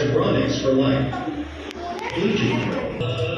Sabronics for life. Aging.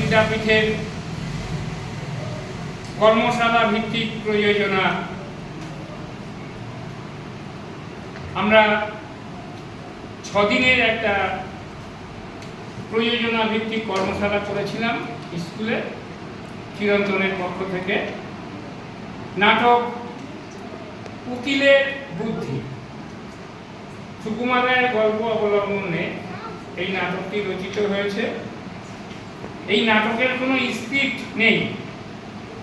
বিদ্যাপীঠের কর্মশালা ভিত্তিক প্রয়োজনা। আমরা ছদিনের একটা প্রয়োজনা ভিত্তিক কর্মশালা করেছিলাম স্কুলে, চিরন্তনের পক্ষ থেকে। নাটক, উকিলের বুদ্ধি। সুকুমার গল্প অবলম্বনে এই নাটকটি রচিত হয়েছে। এই নাটকের কোনো স্ক্রিপ্ট নেই।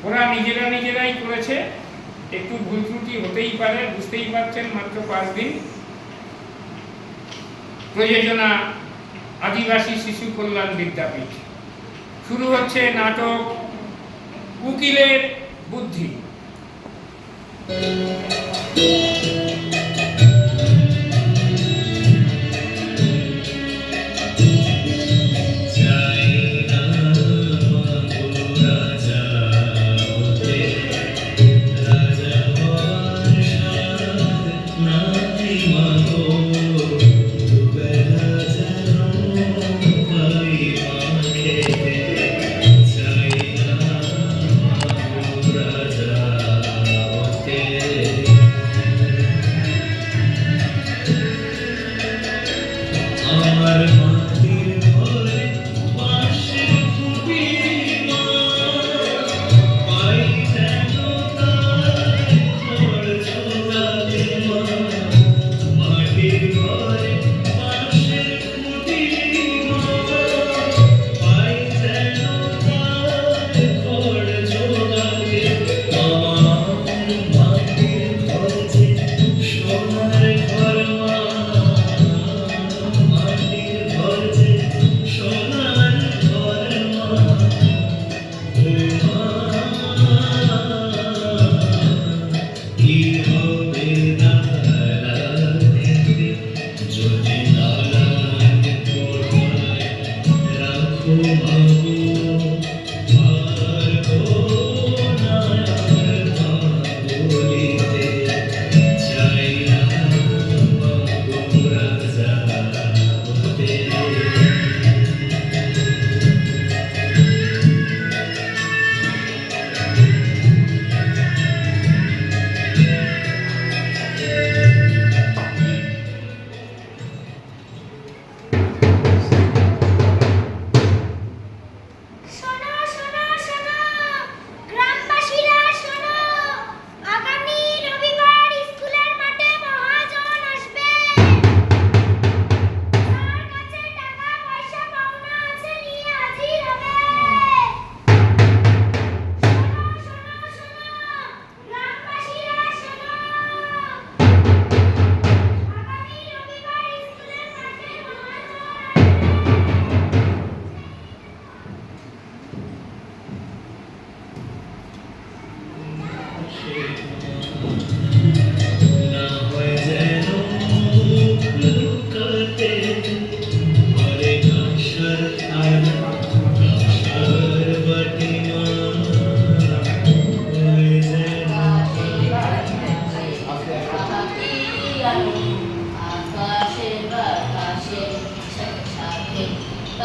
ওরা নিজেরা নিজেরাই করেছে। একটু ভুল ত্রুটি হতেই পারে, বুঝতেই পারছেন মাত্র পাঁচ দিন। প্রযোজনা আদিবাসী শিশু কল্যাণ বিদ্যাপীঠ। শুরু হচ্ছে নাটক উকিলের বুদ্ধি।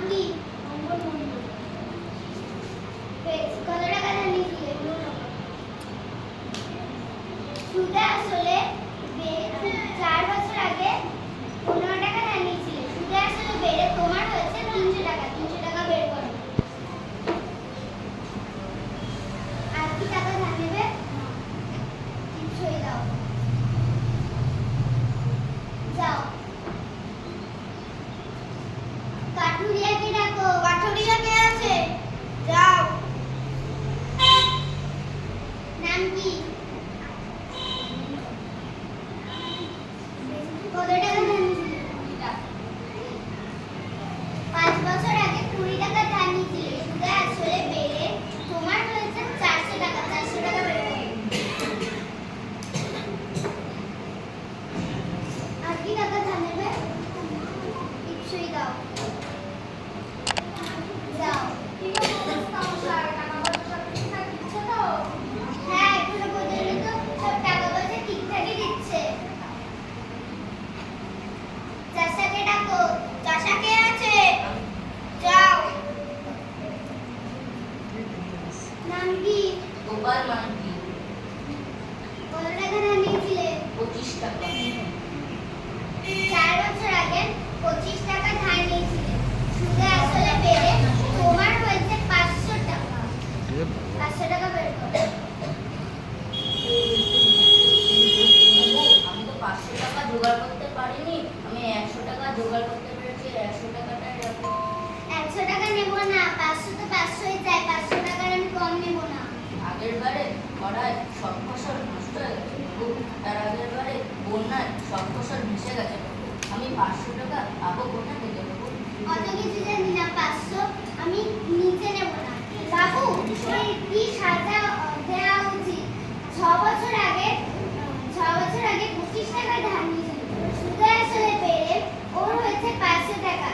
monkey. নিচে নেব না। বাবু কি সাজা দেওয়া উচিত? ছ বছর আগে ছ বছর আগে পঁচিশ টাকা ধান নিয়েছিল। সুদে আসলে পেরে ওর হয়েছে পাঁচশো টাকা।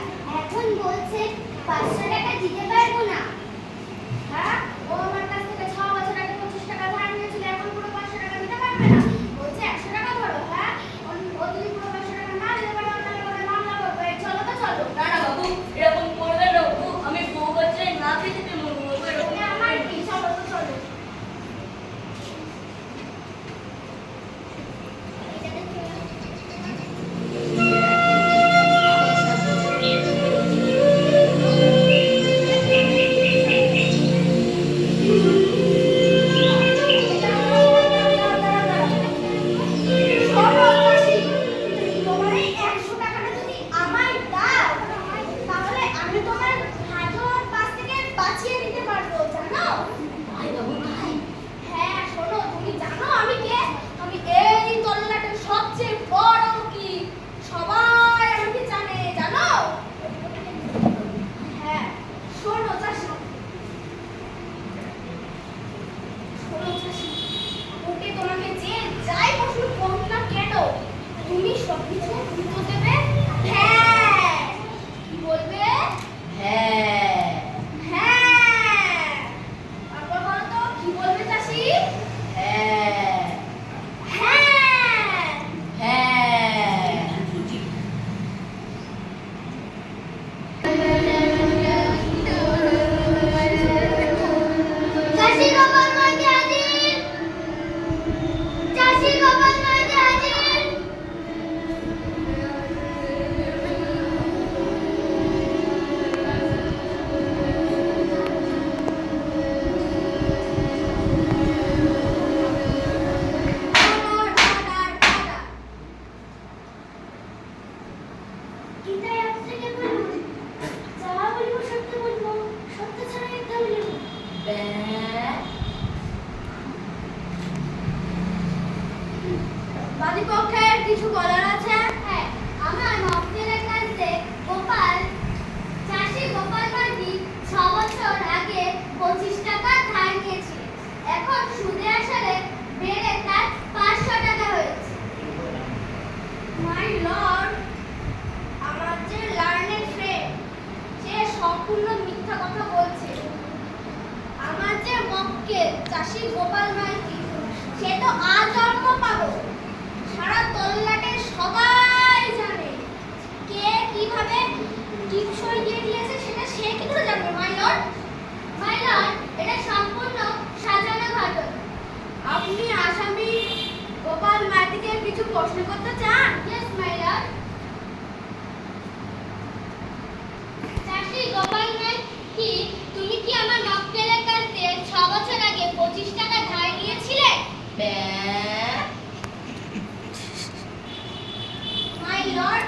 সুদে আমার যে লার্নেড সে চাষি গোপাল মাইতি, সে তো আজন্ম পাগল। সারা তল্লাটের সবাই জানে কে কীভাবে টিপসই দিয়ে দিয়েছে, সেটা সে কি করে জানবে মাই লর্ড আপনি আসামি গোপাল মাইতিকে কিছু প্রশ্ন করতে চান? ইয়েস মাই লর্ড চাষি গোপাল মাই তুমি কি আমার মক্কেলের কাছে ছ বছর আগে পঁচিশ টাকা ধার নিয়েছিলে মাই লর্ড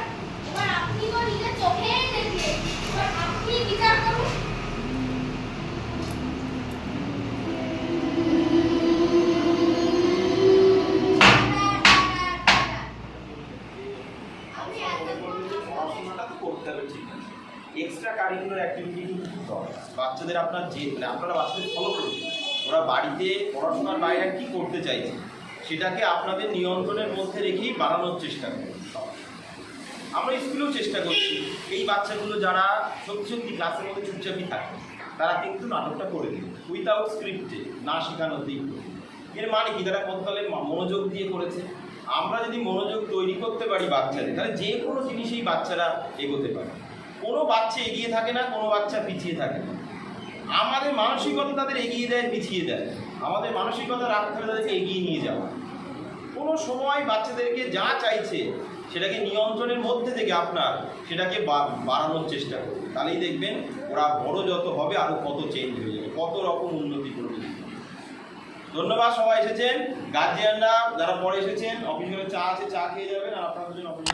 পড়াশোনাটা তো করতে হবে ঠিক আছে এক্সট্রা কারিকুলার অ্যাক্টিভিটি কিন্তু বাচ্চাদের আপনার যে মানে আপনারা বাচ্চাদের ফলো করুন। ওরা বাড়িতে পড়াশোনার বাইরে কি করতে চাইছে, সেটাকে আপনাদের নিয়ন্ত্রণের মধ্যে রেখেই বাড়ানোর চেষ্টা করুন আমরা স্কুলেও চেষ্টা করছি। এই বাচ্চাগুলো যারা সত্যি সত্যি ক্লাসের মধ্যে চুপচাপই থাকে, তারা কিন্তু নাটকটা করে দিল উইথাউট স্ক্রিপ্টে না দিল। এর মানে কি? তারা কতকালে মনোযোগ দিয়ে করেছে? আমরা যদি মনোযোগ তৈরি করতে পারি বাচ্চাদের, তাহলে যে কোনো জিনিসেই বাচ্চারা এগোতে পারে। কোনো বাচ্চা এগিয়ে থাকে না, কোনো বাচ্চা পিছিয়ে থাকে না। আমাদের মানসিকতা তাদের এগিয়ে দেয়, পিছিয়ে দেয়। আমাদের মানসিকতা রাখতে হবে তাদেরকে এগিয়ে নিয়ে যাওয়া। কোনো সময় বাচ্চাদেরকে যা চাইছে, সেটাকে নিয়ন্ত্রণের মধ্যে থেকে আপনার সেটাকে বাড়ানোর চেষ্টা করুন। তাহলেই দেখবেন ওরা বড় যত হবে আরও কত চেঞ্জ হয়ে যাবে, কত রকম উন্নতি করবে। ধন্যবাদ, সবাই এসেছেন। গার্জিয়ানরা যারা পরে এসেছেন অফিস চা আছে, চা খেয়ে যাবেন, আর আপনারা দুজন অফিস